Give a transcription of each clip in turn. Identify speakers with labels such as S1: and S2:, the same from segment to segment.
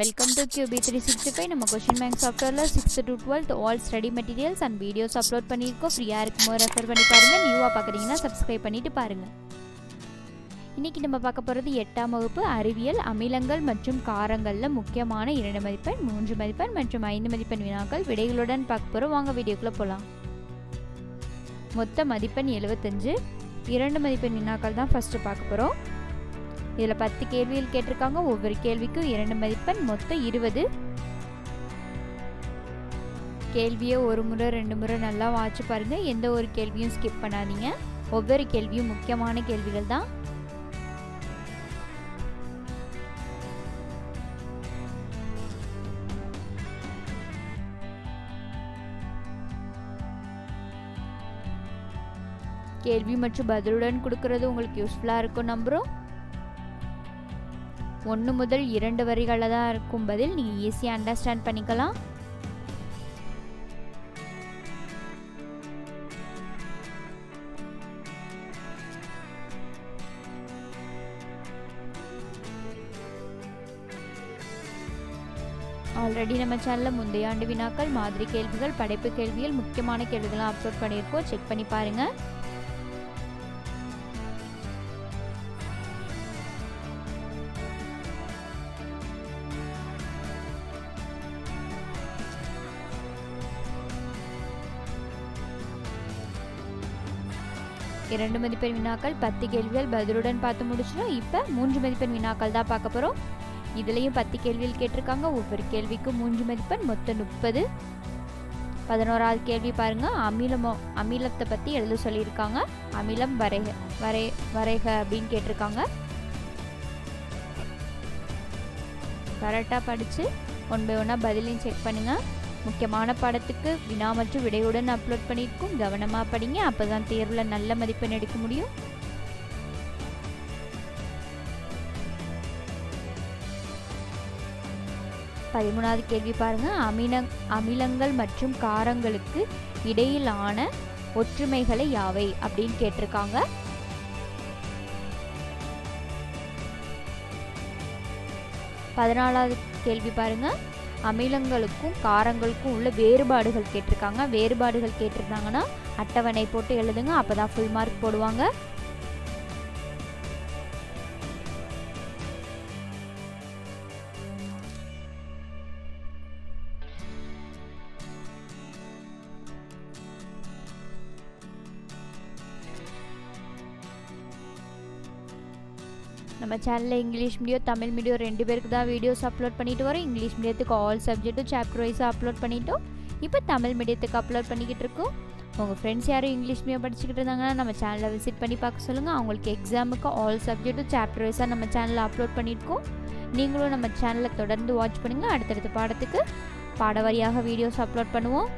S1: Welcome to QB three sixty five நம்ம question bank சாஃப்ட்வேரில் sixth to twelfth all study materials and videos upload பண்ணியிருக்கோம். ஃப்ரீயாக இருக்கும்போது refer பண்ணி பாருங்கள் நியூவாக பார்க்குறீங்கன்னா சப்ஸ்கிரைப் பண்ணிட்டு பாருங்கள் இன்றைக்கி நம்ம பார்க்க போகிறது எட்டாம் வகுப்பு அறிவியல் அமிலங்கள் மற்றும் காரங்களில் முக்கியமான இரண்டு மதிப்பெண் மூன்று மதிப்பெண் மற்றும் ஐந்து மதிப்பெண் வினாக்கள். விடைகளுடன் பார்க்க போகிறோம் வாங்க வீடியோக்குள்ளே போகலாம் மொத்த மதிப்பெண் எழுபத்தஞ்சு இரண்டு மதிப்பெண் வினாக்கள் தான் ஃபஸ்ட்டு பார்க்க போகிறோம் இதில் பத்து கேள்விகள் கேட்டிருக்காங்க. ஒவ்வொரு கேள்விக்கும் இரண்டு மதிப்பெண் மொத்தம் இருபது. கேள்வியை ஒரு முறை ரெண்டு முறை நல்லா வாட்சி பாருங்கள் எந்த ஒரு கேள்வியும் ஸ்கிப் பண்ணாதீங்க. ஒவ்வொரு கேள்வியும் முக்கியமான கேள்விகள் தான். கேள்வி மற்றும் பதிலுடன் கொடுக்கறது உங்களுக்கு யூஸ்ஃபுல்லாக இருக்கும். நம்புகிறோம் ஒன்று முதல் இரண்டு வரிகளில் தான் இருக்கும் பதில். நீங்கள் ஈஸியாக அண்டர்ஸ்டாண்ட் பண்ணிக்கலாம். ஆல்ரெடி நம்ம சேனலில் முந்தைய ஆண்டு வினாக்கள் மாதிரி கேள்விகள் படைப்பு கேள்விகள் முக்கியமான கேள்விகள்லாம் அப்லோட் பண்ணியிருக்கோம். செக் பண்ணி பாருங்கள் இரண்டு மதிப்பெண் வினாக்கள் பத்து கேள்விகள் பதிலுடன் பார்த்து முடிச்சிடும் இப்போ மூன்று மதிப்பெண் வினாக்கள் தான் பார்க்க போகிறோம் இதுலேயும் பத்து கேள்விகள் கேட்டிருக்காங்க. ஒவ்வொரு கேள்விக்கும் மூன்று மதிப்பெண் மொத்தம் முப்பது. பதினோராவது கேள்வி பாருங்கள் அமிலமோ அமிலத்தை பற்றி எழுத சொல்லியிருக்காங்க. அமிலம் வரைக வரை வரைக அப்படின்னு கேட்டிருக்காங்க. கரெக்டாக படித்து ஒன் பை ஒன்னாக பதிலையும் செக் பண்ணுங்கள் முக்கியமான பாடத்துக்கு வினா மற்றும் விடையுடன் அப்லோட் பண்ணியிருக்கோம். கவனமாக படிங்க. அப்போ தான் தேர்வில் நல்ல மதிப்பெண் எடுக்க முடியும். பதிமூணாவது கேள்வி பாருங்க. அமில அமிலங்கள் மற்றும் காரங்களுக்கு இடையிலான ஒற்றுமைகளை யாவை? அப்படின்னு கேட்டிருக்காங்க. பதினாலாவது கேள்வி பாருங்க. அமிலங்களுக்கும் காரங்களுக்கும் உள்ள வேறுபாடுகள் கேட்டிருக்காங்க. வேறுபாடுகள் கேட்டிருந்தாங்கன்னா அட்டவணை போட்டு எழுதுங்க. அப்போ தான் ஃபுல் மார்க் போடுவாங்க. நம்ம சேனலில் இங்கிலீஷ் மீடியம் தமிழ் மீடியம் ரெண்டு பேருக்கு தான் வீடியோஸ் அப்லோட் பண்ணிட்டு வரோம். இங்கிலீஷ் மீடியத்துக்கு ஆல் சப்ஜெக்ட்டும் சாப்டர் வைஸாக அப்லோட் பண்ணிட்டோம். இப்போ தமிழ் மீடியத்துக்கு அப்லோட் பண்ணிக்கிட்டு இருக்கோம். உங்கள் ஃப்ரெண்ட்ஸ் யாரும் இங்கிலீஷ் மீடியம் படிச்சுக்கிட்டு இருந்தாங்கன்னா நம்ம சேனலை விசிட் பண்ணி பார்க்க சொல்லுங்கள் அவங்களுக்கு எக்ஸாமுக்கு ஆல் சப்ஜெக்ட்டும் சாப்டர் வைஸாக நம்ம சேனலில் அப்லோட் பண்ணியிருக்கோம். நீங்களும் நம்ம சேனலை தொடர்ந்து வாட்ச் பண்ணுங்கள் அடுத்தடுத்த பாடத்துக்கு பாடவாரியாக வீடியோஸ் அப்லோட் பண்ணுவோம்.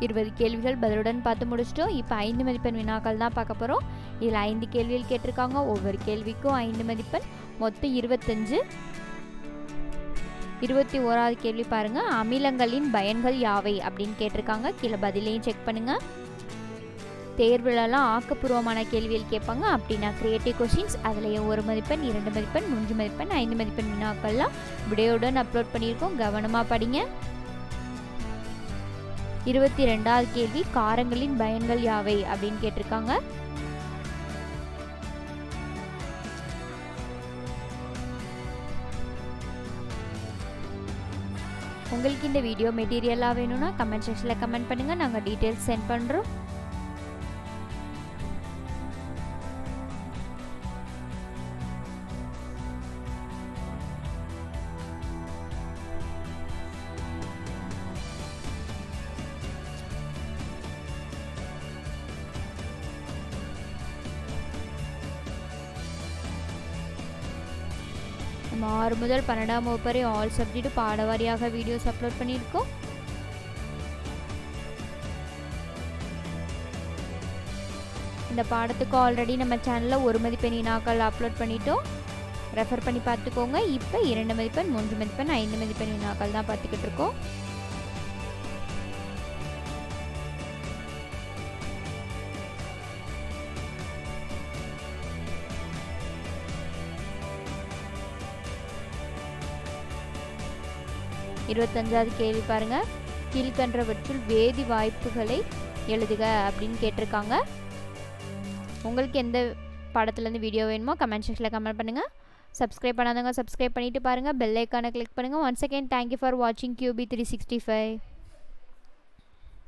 S1: இருபது கேள்விகள் பதிலுடன் பார்த்து முடிச்சிட்டோம். இப்போ ஐந்து மதிப்பெண் வினாக்கள் தான் பார்க்க போகிறோம் இதில் ஐந்து கேள்விகள் கேட்டிருக்காங்க. ஒவ்வொரு கேள்விக்கும் ஐந்து மதிப்பெண். மொத்தம் இருபத்தஞ்சு. இருபத்தி ஓராவது கேள்வி பாருங்க. அமிலங்களின் பயன்கள் யாவை அப்படின்னு கேட்டிருக்காங்க. கீழே பதிலையும் செக் பண்ணுங்க. தேர்வுலலாம் ஆக்கப்பூர்வமான கேள்விகள் கேட்பாங்க. அப்படின்னா கிரியேட்டிவ் கொஷின்ஸ் அதுலேயும் ஒரு மதிப்பெண் இரண்டு மதிப்பெண் மூன்று மதிப்பெண் ஐந்து மதிப்பெண் வினாக்கள்லாம் விடையுடன் அப்லோட் பண்ணியிருக்கோம். கவனமாக படிங்க. இருபத்தி ரெண்டாவது கேள்வி காரங்களின் பயன்கள் யாவை? அப்படின்னு கேட்டிருக்காங்க. உங்களுக்கு இந்த வீடியோ மெட்டீரியலாக வேணும்னா கமெண்ட் செக்ஷனில் கமெண்ட் பண்ணுங்கள் நாங்கள் டீட்டெயில்ஸ் சென்ட் பண்ணுறோம் நம்ம ஆறு முதல் பன்னெண்டாம் வகுப்பு வரை ஆல் சப்ஜெக்ட் பாடவாரியாக வீடியோஸ் அப்லோட் பண்ணியிருக்கோம். இந்த பாடத்துக்கு ஆல்ரெடி நம்ம சேனலில் ஒரு மதிப்பெண் வினாக்கள் அப்லோட் பண்ணிட்டோம். ரெஃபர் பண்ணி பார்த்துக்கோங்க. இப்போ இரண்டு மதிப்பெண் மூன்று மதிப்பெண் ஐந்து மதிப்பெண் வினாக்கள் தான் பார்த்துக்கிட்டு இருக்கோம். இருபத்தஞ்சாவது கேள்வி பாருங்க. கீழ்கன்றவற்றில் வேதி வாய்ப்புகளை எழுதுக அப்படின்னு கேட்டிருக்காங்க. உங்களுக்கு எந்த பாடத்துலேருந்து வீடியோ வேணுமோ கமெண்ட் செக்ஷனில் கமெண்ட் பண்ணுங்கள் சப்ஸ்கிரைப் பண்ணாதவங்க சப்ஸ்கிரைப் பண்ணிவிட்டு பாருங்கள் பெல் ஐக்கானை கிளிக் பண்ணுங்கள் once again thank you for வாட்சிங் கியூபி த்ரீ சிக்ஸ்டி ஃபைவ்